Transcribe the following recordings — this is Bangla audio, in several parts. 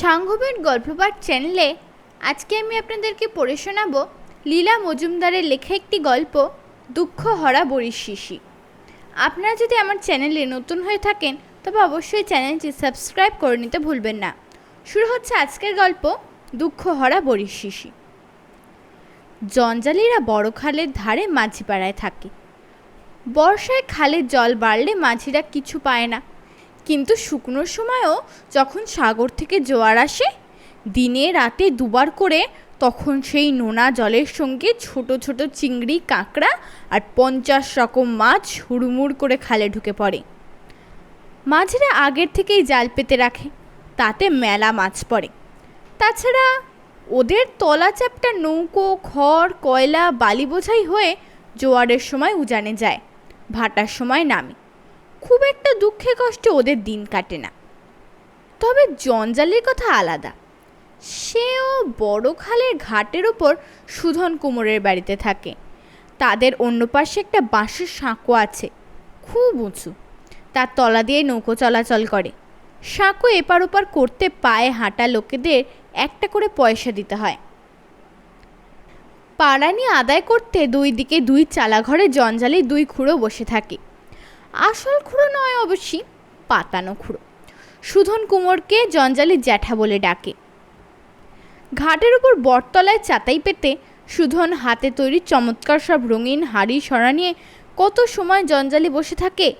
সাংঘবের গল্পপাঠ চ্যানেলে আজকে আমি আপনাদেরকে পড়ে শোনাবো লীলা মজুমদারের লেখা একটি গল্প, দুঃখ হরা বরিশ শিশি। আপনারা যদি আমার চ্যানেলে নতুন হয়ে থাকেন, তবে অবশ্যই চ্যানেলটি সাবস্ক্রাইব করে নিতে ভুলবেন না। শুরু হচ্ছে আজকের গল্প, দুঃখ হরা বরিশ শিশি। জঞ্জালিরা বড় খালের ধারে মাঝিপাড়ায় থাকে। বর্ষায় খালের জল বাড়লে মাঝিরা কিছু পায় না। কিন্তু শুকনোর সময়ও যখন সাগর থেকে জোয়ার আসে, দিনে রাতে দুবার করে তখন সেই নোনা জলের সঙ্গে ছোট ছোট চিংড়ি, কাঁকড়া আর পঞ্চাশ রকম মাছ হুড়মুড় করে খালে ঢুকে পড়ে। মাঝিরা আগের থেকেই জাল পেতে রাখে, তাতে মেলা মাছ পড়ে। তাছাড়া ওদের তলা চ্যাপটা নৌকো, খড়, কয়লা, বালি বোঝাই হয়ে জোয়ারের সময় উজানে যায়, ভাটার সময় নামে। খুব একটা দুঃখে কষ্টে ওদের দিন কাটে না। তবে জঞ্জালের কথা আলাদা। সেও বড় খালের ঘাটের ওপর সুধন কুমোরের বাড়িতে থাকে। তাদের অন্য পাশে একটা বাঁশের সাঁকো আছে, খুব উঁচু। তার তলা দিয়ে নৌকো চলাচল করে। সাঁকো এপার ওপার করতে পায়ে হাঁটা লোকেদের একটা করে পয়সা দিতে হয়। পাড়ানি আদায় করতে দুই দিকে দুই চালাঘরে জঞ্জালি দুই খুঁড়ো বসে থাকে। আসল খুঁড়ো নয় অবশ্যই পাতানো খুঁড়ো। সুধন কুমোরকে জঞ্জালি জ্যাঠা বলে ডাকে। ঘাটের উপর বটতলায় চাতাই পেতে সুধন হাতে তৈরি চমৎকার সব রঙিন হাড়ি সরা নিয়ে কত সময় জঞ্জালি বসে থাকে?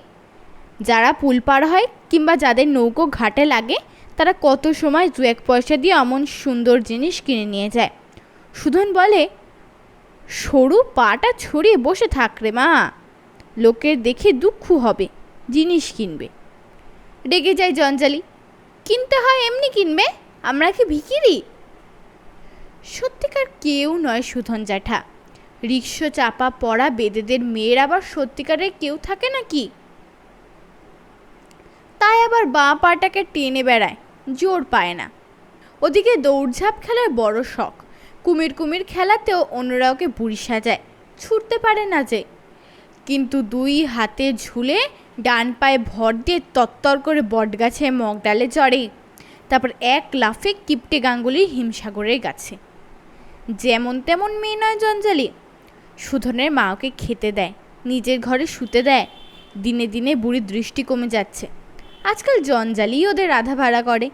যারা পুল পার হয় কিংবা যাদের নৌকো ঘাটে লাগে, তারা কত সময় দু এক পয়সা দিয়ে এমন সুন্দর জিনিস কিনে নিয়ে যায়? সুধন বলে, সরু পাটা ছড়িয়ে বসে থাক রে মা। লোকের দেখে দুঃখ হবে, জিনিস কিনবে। রেগে যায় জঞ্জালি, কিনতে হয় এমনি কিনবে? আমরা কি ভিকিরি? সত্যিকার কেউ নয় সুধন জ্যাঠা। রিক্সো চাপা পড়া বেদেদের মেয়ের আবার সত্যিকারের কেউ থাকে নাকি? তাই আবার বাঁ পাটাকে টেনে বেড়ায়, জোর পায় না। ওদিকে দৌড়ঝাঁপ খেলার বড় শখ, কুমির কুমির খেলাতেও অন্যরা ওকে বুড়ি সাজায়, ছুটতে পারে না যে। কিন্তু দুই হাতে ঝুলে ডান পায়ে ভর দিয়ে তত্তর করে বটগাছে মগডালে চড়ে। তারপর এক লাফে কিপটে গাঙ্গুলি হিমসাগরের গাছে। যেমন তেমন মেয়ে নয় জঞ্জালি। সুধনের মা ওকে খেতে দেয়, নিজের ঘরে শুতে দেয়। দিনে দিনে বুড়ির দৃষ্টি কমে যাচ্ছে। আজকাল জঞ্জালি ওদের রাধা ভাড়া করে।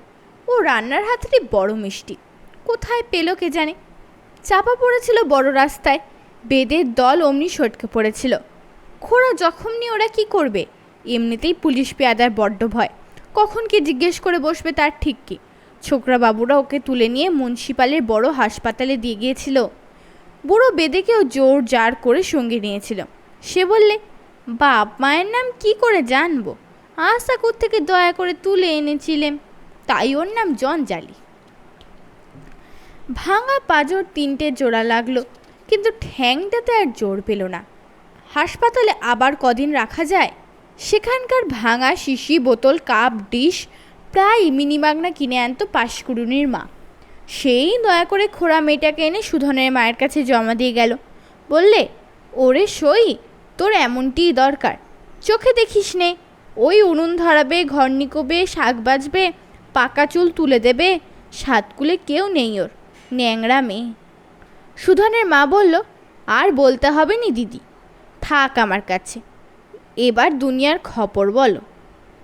ও রান্নার হাতটি বড় মিষ্টি। কোথায় পেল কে জানে? চাপা পড়েছিল বড় রাস্তায়। বেদের দল অমনি সটকে পড়েছিল। খোড়া জখম নিয়ে ওরা কি করবে? এমনিতেই পুলিশ পেয়াদার বড্ড ভয়। কখন কি জিজ্ঞেস করে বসবে তার ঠিক কি? ছোকরা বাবুরা ওকে তুলে নিয়ে মুন্সিপালের বড় হাসপাতালে দিয়ে গিয়েছিল। বুড়ো বেদেকেও জোর জার করে সঙ্গে নিয়েছিল। সে বললে, বাপ মায়ের নাম কি করে জানব? আশা থেকে দয়া করে তুলে এনেছিলেন? তাই ওর নাম জঞ্জালি ভাঙা পাজর তিনটে জোড়া লাগল, কিন্তু ঠ্যাংটাতে আর জোর পেল না। হাসপাতালে আবার কদিন রাখা যায়? সেখানকার ভাঙা শিশি, বোতল, কাপ, ডিশ প্রায় মিনিমাগনা কিনে আনতো পাশকুড়ুনির মা। সেই দয়া করে খোড়া মেয়েটাকে এনে সুধনের মায়ের কাছে জমা দিয়ে গেল। বললে, ওরে সই, তোর এমনটিই দরকার। চোখে দেখিস নে, ওই উনুন ধরাবে, ঘর নিকোবে, শাক বাজবে, পাকা চুল তুলে দেবে, সাতকুলে কেউ নেই ওর ন্যাংরা মেয়ে। সুধনের মা বলল, আর বলতে হবে নি দিদি। থাক আমার কাছে। এবার দুনিয়ার খবর বলো।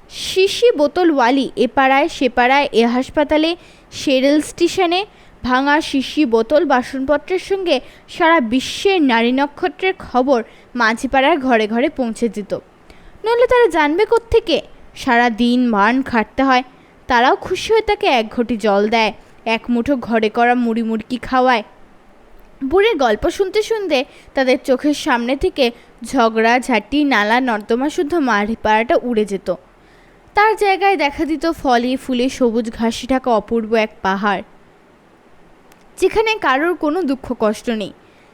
শিশি বোতলওয়ালি এ পাড়ায় সে পাড়ায় এ হাসপাতালে সেরেল স্টেশনে ভাঙা শিশি বোতল বাসনপত্রের সঙ্গে সারা বিশ্বের নারী নক্ষত্রের খবর মাঝিপাড়ার ঘরে ঘরে পৌঁছে দিত। নইলে তারা জানবে থেকে সারা দিন মান খাটতে হয়। তারাও খুশি হয়ে তাকে এক ঘটি জল দেয়, এক মুঠো ঘরে করা মুড়ি মুড়কি খাওয়ায়। বুড়ির গল্প শুনতে শুনতে তাদের চোখের সামনে থেকে ঝগড়া, ঝাঁটি, নালা, নর্দমা শুদ্ধ মারি পাড়াটা উড়ে যেত। তার জায়গায় দেখা দিত ফলে, ফুলে সবুজ ঘাসি ঢাকা অপূর্ব এক পাহাড়, যেখানে কারোর কোনো দুঃখ কষ্ট নেই।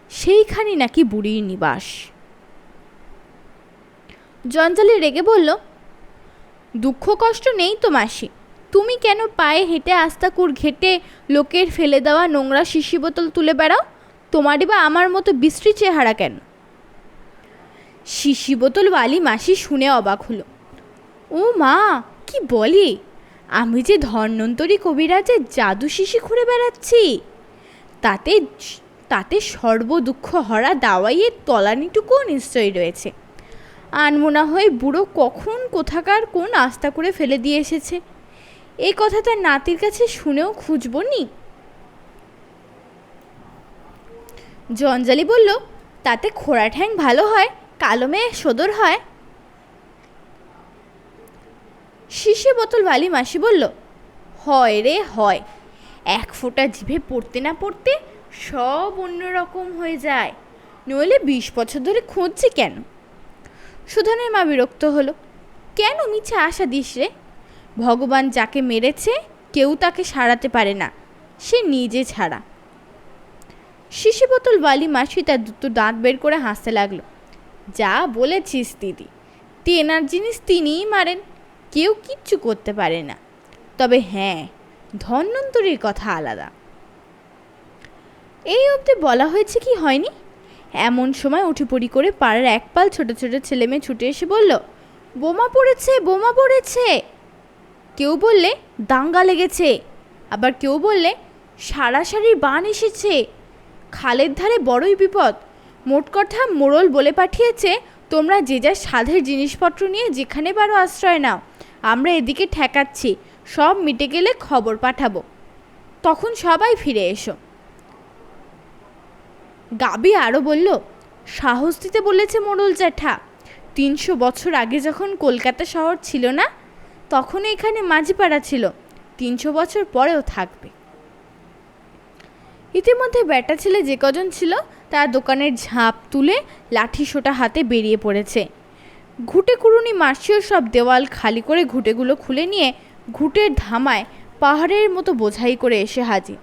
সেইখানে নাকি বুড়ির নিবাস। জঞ্জালি রেগে বলল, দুঃখ কষ্ট নেই তো মাসি। তুমি কেন পায়ে হেঁটে আস্তাকুর ঘেটে লোকের ফেলে দেওয়া নোংরা শিশি বোতল তুলে বেড়াও? তোমারই বা আমার মতো বিশ্রী চেহারা কেন? শিশি বোতল বালি মাসি শুনে অবাক হলো। ও মা, কি বলে? আমি যে ধন্বন্তরী কবিরাজের জাদু শিশি ঘুরে বেড়াচ্ছি, তাতে তাতে সর্ব দুঃখ হরা দাওয়াইয়ের তলানিটুকুও নিশ্চয়ই রয়েছে। আনমোনা হয়ে বুড়ো কখন, কোথাকার, কোন আস্থা করে ফেলে দিয়ে এসেছে? এই কথা তার নাতির কাছে শুনেও খুঁজব নি? জঞ্জালি বলল, তাতে খোড়া ঠ্যাং ভালো হয়, কালো মেয়ে সদর হয়? শিশি বোতল বালি মাসি বলল, হয় রে, হয়। এক ফোঁটা জিভে পড়তে না পড়তে সব অন্যরকম হয়ে যায়। নইলে বিশ বছর ধরে খুঁজছি কেন? সুধনের মা বিরক্ত হলো, কেন মিছে আশা দিস রে? ভগবান যাকে মেরেছে, কেউ তাকে সারাতে পারে না। সে নিজে ছাড়া। শিশি বোতল বালি মাসি তার দুটো দাঁত বের করে হাসতে লাগল। যা বলেছিস দিদি, তেনার জিনিস তিনিই মারেন, কেউ কিচ্ছু করতে পারে না। তবে হ্যাঁ ধন্বন্তরীর কথা আলাদা। এই অবধি বলা হয়েছে কি হয়নি? এমন সময় উঠে পড়ি করে পাড়ার একপাল ছোট ছোট ছেলে মেয়ে ছুটে এসে বলল, বোমা পড়েছে বোমা পড়েছে। কেউ বললে, দাঙ্গা লেগেছে। আবার কেউ বললে সারাসারির বান এসেছে। খালের ধারে বড়ই বিপদ। মোট কথা মোড়ল বলে পাঠিয়েছে, তোমরা যে যা সাধের জিনিসপত্র নিয়ে যেখানে পারো আশ্রয় নাও, আমরা এদিকে ঠেকাচ্ছি, সব মিটে গেলে খবর পাঠাবো। তখন সবাই ফিরে এসো। গাবি আরও বলল, সাহস দিতে বলেছে মোড়ল জ্যাঠা, তিনশো বছর আগে যখন কলকাতা শহর ছিল না, তখন এখানে মাঝিপাড়া ছিল, তিনশো বছর পরেও থাকবে। ইতিমধ্যে ব্যাটা ছেলে যে কজন ছিল, তার দোকানের ঝাঁপ তুলে লাঠি সোটা হাতে বেরিয়ে পড়েছে। ঘুটে কুরুনি মাসিও সব দেওয়াল খালি করে ঘুটেগুলো খুলে নিয়ে ঘুটের ধামায় পাহাড়ের মতো বোঝাই করে এসে হাজির।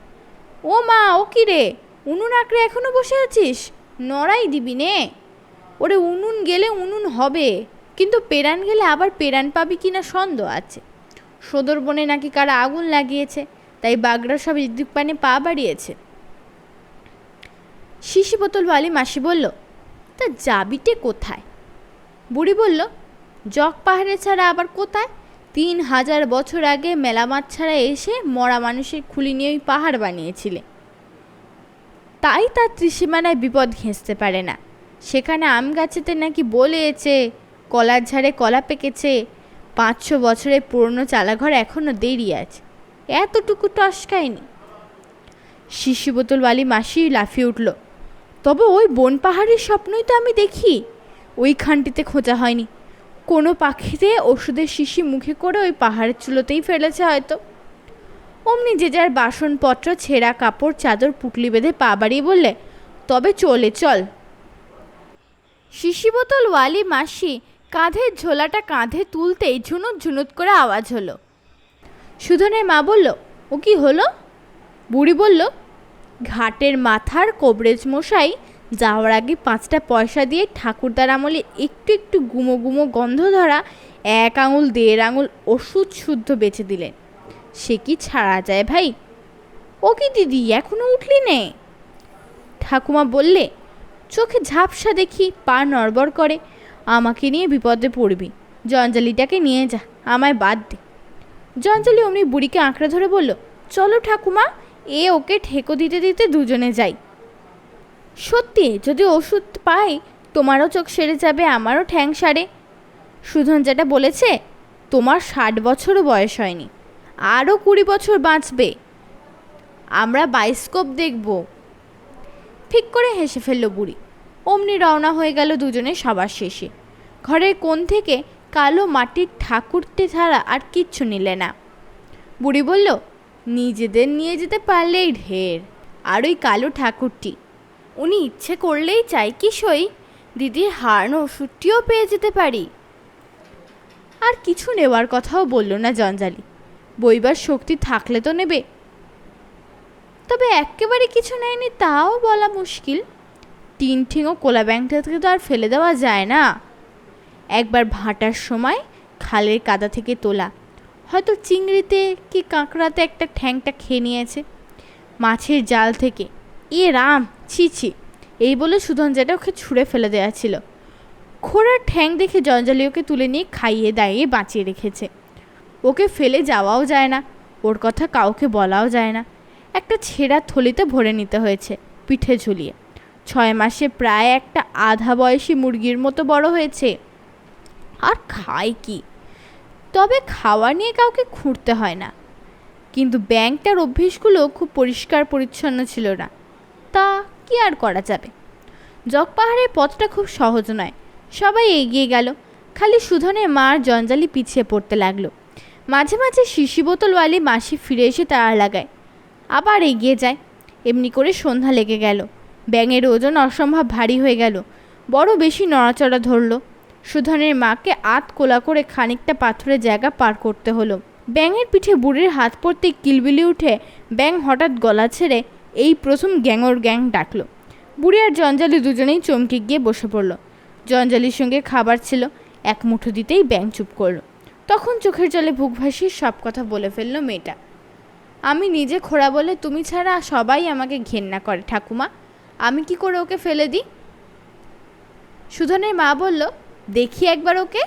ও মা, ও কি রে? উনুন আঁকড়ে এখনও বসে আছিস? নড়াই দিবি নে। ওরে, উনুন গেলে উনুন হবে, কিন্তু পেরান গেলে আবার পেরান পাবি কিনা সন্দেহ আছে। সদর বনে নাকি কারা আগুন লাগিয়েছে, তাই বাগড়া সব ইদ্যুৎ পানে পা বাড়িয়েছে। শিশি বোতল বালি মাসি বলল, তা যাবিটে কোথায়? বুড়ি বলল, জগ পাহাড়ে ছাড়া আবার কোথায়? তিন হাজার বছর আগে মেলামাত ছাড়া এসে মরা মানুষের খুলি নিয়ে ওই পাহাড় বানিয়েছিলে। তাই তার ত্রিসীমানায় বিপদ ঘেঁচতে পারে না। সেখানে আম গাছেতে নাকি বলেছে কলার ঝাড়ে কলা পেকেছে। পাঁচশো বছরের পুরনো চালাঘর এখনও দেরি আছে। এতটুকু টসকায়নি শিশি বোতল বালি মাসি লাফিয়ে উঠল তবে ওই বন পাহাড়ের স্বপ্নই তো আমি দেখি। ওইখানটিতে খোঁজা হয়নি। কোনো পাখিতে ওষুধের শিশি মুখে করে ওই পাহাড়ের চুলোতেই ফেলেছে হয়তো। অমনি যে যার বাসনপত্র, ছেঁড়া কাপড়, চাদর, পুটলি বেঁধে পা বাড়িয়ে বললে, তবে চলে চল। শিশি বোতল ওয়ালি মাসি কাঁধের ঝোলাটা কাঁধে তুলতেই ঝুনুত ঝুনুত করে আওয়াজ হলো। সুধনের মা বলল, ও কি হলো? বুড়ি বলল ঘাটের মাথার কোবরেজ মশাই যাওয়ার আগে পাঁচটা পয়সা দিয়ে ঠাকুরদার আমলে একটু একটু গুমো গুমো গন্ধ ধরা এক আঙুল দেড় আঙুল ওষুধ শুদ্ধ বেছে দিলেন। সে কি ছাড়া যায় ভাই? ও কি দিদি, এখনও উঠলি নে? ঠাকুমা বললে, চোখে ঝাপসা দেখি, পা নড়বড় করে, আমাকে নিয়ে বিপদে পড়বি, জঞ্জালিটাকে নিয়ে যা, আমায় বাদ দে। জঞ্জালি অমনি বুড়িকে আঁকড়ে ধরে বলল, চলো ঠাকুমা। এ ওকে ঠেকো দিতে দিতে দুজনে যাই। সত্যি, যদি ওষুধ পাই, তোমারও চোখ সেরে যাবে, আমারও ঠ্যাং সারে। সুধন যেটা বলেছে, তোমার ষাট বছরও বয়স হয়নি, আরও কুড়ি বছর বাঁচবে। আমরা বাইস্কোপ দেখব। ঠিক করে হেসে ফেলল বুড়ি। অমনি রওনা হয়ে গেল দুজনে সবার শেষে। ঘরের কোণ থেকে কালো মাটির ঠাকুরটি ছাড়া আর কিচ্ছু নিলে না। বুড়ি বলল নিজেদের নিয়ে যেতে পারলেই ঢের। আর ওই কালো ঠাকুরটি, উনি ইচ্ছে করলেই চাই কি সই, দিদির হারানো ওষুধটিও পেয়ে যেতে পারি। আর কিছু নেওয়ার কথাও বলল না জঞ্জালি। বইবার শক্তি থাকলে তো নেবে। তবে একেবারে কিছু নেয়নি তাও বলা মুশকিল। তিন ঠিঙো কোলা ব্যাংকটা থেকে তো আর ফেলে দেওয়া যায় না। একবার ভাটার সময় খালের কাদা থেকে তোলা হয়তো চিংড়িতে কি কাঁকড়াতে একটা ঠ্যাংটা খেয়ে নিয়েছে। মাছের জাল থেকে। এ রাম, ছি ছি। এই বলে সুধন যেটা ওকে ছুঁড়ে ফেলে দেওয়া ছিল। খোড়ার ঠ্যাং দেখে জঞ্জালি ওকে তুলে নিয়ে খাইয়ে দাইয়ে বাঁচিয়ে রেখেছে। ওকে ফেলে যাওয়াও যায় না, ওর কথা কাউকে বলাও যায় না। একটা ছেঁড়া থলিতে ভরে নিতে হয়েছে, পিঠে ঝুলিয়ে। ছয় মাসে প্রায় একটা আধা বয়সী মুরগির মতো বড় হয়েছে। আর খায় কি? তবে খাওয়া নিয়ে কাউকে খুঁড়তে হয় না। কিন্তু ব্যাংকটার অভ্যেসগুলো খুব পরিষ্কার পরিচ্ছন্ন ছিল না। তা কি আর করা যাবে? জগ পাহাড়ের পথটা খুব সহজ নয়। সবাই এগিয়ে গেল। খালি সুধনের মার জঞ্জালি পিছিয়ে পড়তে লাগল। মাঝে মাঝে শিশি বোতলওয়ালি মাসি ফিরে এসে তাড়া লাগায়। আবার এগিয়ে যায়। এমনি করে সন্ধ্যা লেগে গেল। ব্যাঙের ওজন অসম্ভব ভারী হয়ে গেল। বড় বেশি নড়াচড়া ধরলো। সুধনের মাকে আত কোলা করে খানিকটা পাথরের জায়গা পার করতে হলো। ব্যাঙের পিঠে বুড়ির হাত পড়তে কিলবিলি উঠে ব্যাং হঠাৎ গলা ছেড়ে এই প্রথম গ্যাংর গ্যাং ডাকলো। বুড়ি আর জঞ্জালি দুজনেই চমকে গিয়ে বসে পড়ল। জঞ্জালির সঙ্গে খাবার ছিল, এক মুঠো দিতেই ব্যাং চুপ করল। তখন চোখের জলে বুক ভাসিয়ে সব কথা বলে ফেলল মেয়েটা। আমি নিজে খোড়া বলে তুমি ছাড়া সবাই আমাকে ঘেন্না করে, ঠাকুমা। আমি কি করে ওকে ফেলে দিই? সুধনের মা বলল দেখি একবার ওকে।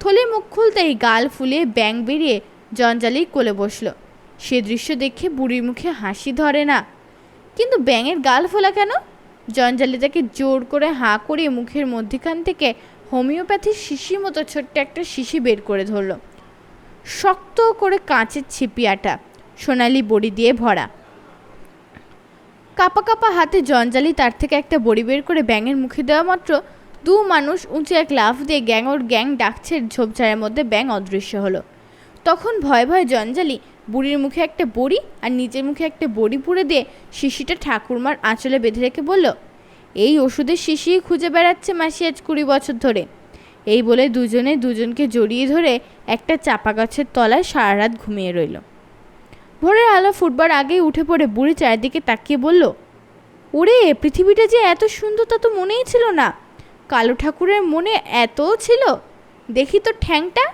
থলে মুখ খুলতেই গাল ফুলিয়ে ব্যাং বেরিয়ে জঞ্জালি কোলে বসল। সে দৃশ্য দেখে বুড়ির মুখে হাসি ধরে না। কিন্তু ব্যাঙের গাল ফোলা কেন? জঞ্জালি তাকে জোর করে হাঁ করিয়ে মুখের মধ্যিখান থেকে হোমিওপ্যাথির শিশির মতো ছোট্ট একটা শিশি বের করে ধরলো। শক্ত করে কাঁচের ছিপিয়াটা সোনালি বড়ি দিয়ে ভরা। কাপা কাপা হাতে জঞ্জালি তার থেকে একটা বড়ি বের করে ব্যাঙের মুখে দেওয়া মাত্র দু মানুষ উঁচু এক লাফ দিয়ে গ্যাং ওর গ্যাং ডাকছে ঝোপঝাড়ের মধ্যে ব্যাং অদৃশ্য হলো। তখন ভয় ভয় জঞ্জালি বুড়ির মুখে একটা বড়ি আর নিজের মুখে একটা বড়ি পুড়ে দিয়ে শিশিটা ঠাকুরমার আঁচলে বেঁধে রেখে বলল, এই ওষুধের শিশি খুঁজে বেড়াচ্ছে মাসি আজ কুড়ি বছর ধরে। এই বলে দুজনে দুজনকে জড়িয়ে ধরে একটা চাপা গাছের তলায় সারা রাত ঘুমিয়ে রইল। ভোরের আলো ফুটবার আগেই উঠে পড়ে বুড়ি চারিদিকে তাকিয়ে বলল, ওরে, পৃথিবীটা যে এত সুন্দর তা তো মনেই ছিল না। কালো ঠাকুরের মনে এতও ছিল? দেখি তো ঠ্যাংটা।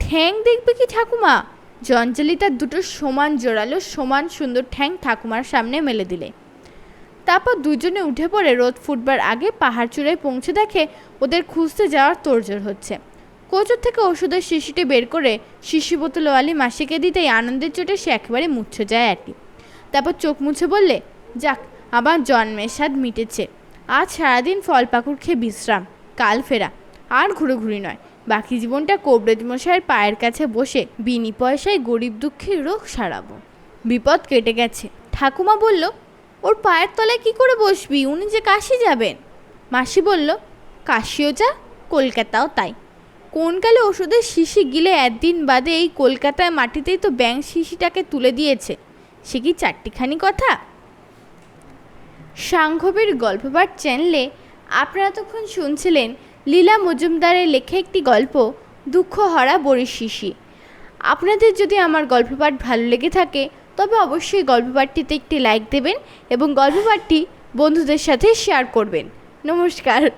ঠ্যাং দেখবে কি ঠাকুমা? জঞ্জলি তার দুটো সমান জোরালো সমান সুন্দর ঠ্যাং ঠাকুমার সামনে মেলে দিলে। তারপর দুজনে উঠে পড়ে রোদ ফুটবার আগে পাহাড় চূড়ায় পৌঁছে দেখে ওদের খুঁজতে যাওয়ার তোড়জোড় হচ্ছে। কোচর থেকে ওষুধের শিশিটি বের করে শিশি বোতলওয়ালি মাসিকে দিতেই আনন্দের চোটে সে একেবারে মুচ্ছে যায় আর কি। তারপর চোখ মুছে বললে, যাক, আবার জন্মের স্বাদ মিটেছে। আজ সারাদিন ফল পাকুড় খেয়ে বিশ্রাম, কাল ফেরা। আর ঘুরোঘুরি নয়। বাকি জীবনটা কবরেজ মশাইয়ের পায়ের কাছে বসে বিনি পয়সায় গরিব দুঃখের রোগ সারাবো। বিপদ কেটে গেছে। ঠাকুমা বলল, ওর পায়ের তলায় কি করে বসবি? উনি যে কাশি যাবেন। মাসি বলল, কাশিও যা, কলকাতাও তাই। কোন কালে ওষুধের শিশি গিলে একদিন বাদে এই কলকাতায় মাটিতেই তো ব্যাং শিশিটাকে তুলে দিয়েছে। সে কি চারটিখানি কথা? সাংঘবের গল্পবার চ্যানেলে আপনারা তখন শুনছিলেন লীলা মজুমদারের লেখা একটি গল্প, দুঃখ হরা বরিশিশি আপনাদের যদি আমার গল্পপাঠ ভালো লেগে থাকে, তবে অবশ্যই গল্পপাঠটিতে একটি লাইক দেবেন এবং গল্পপাঠটি বন্ধুদের সাথে শেয়ার করবেন। নমস্কার।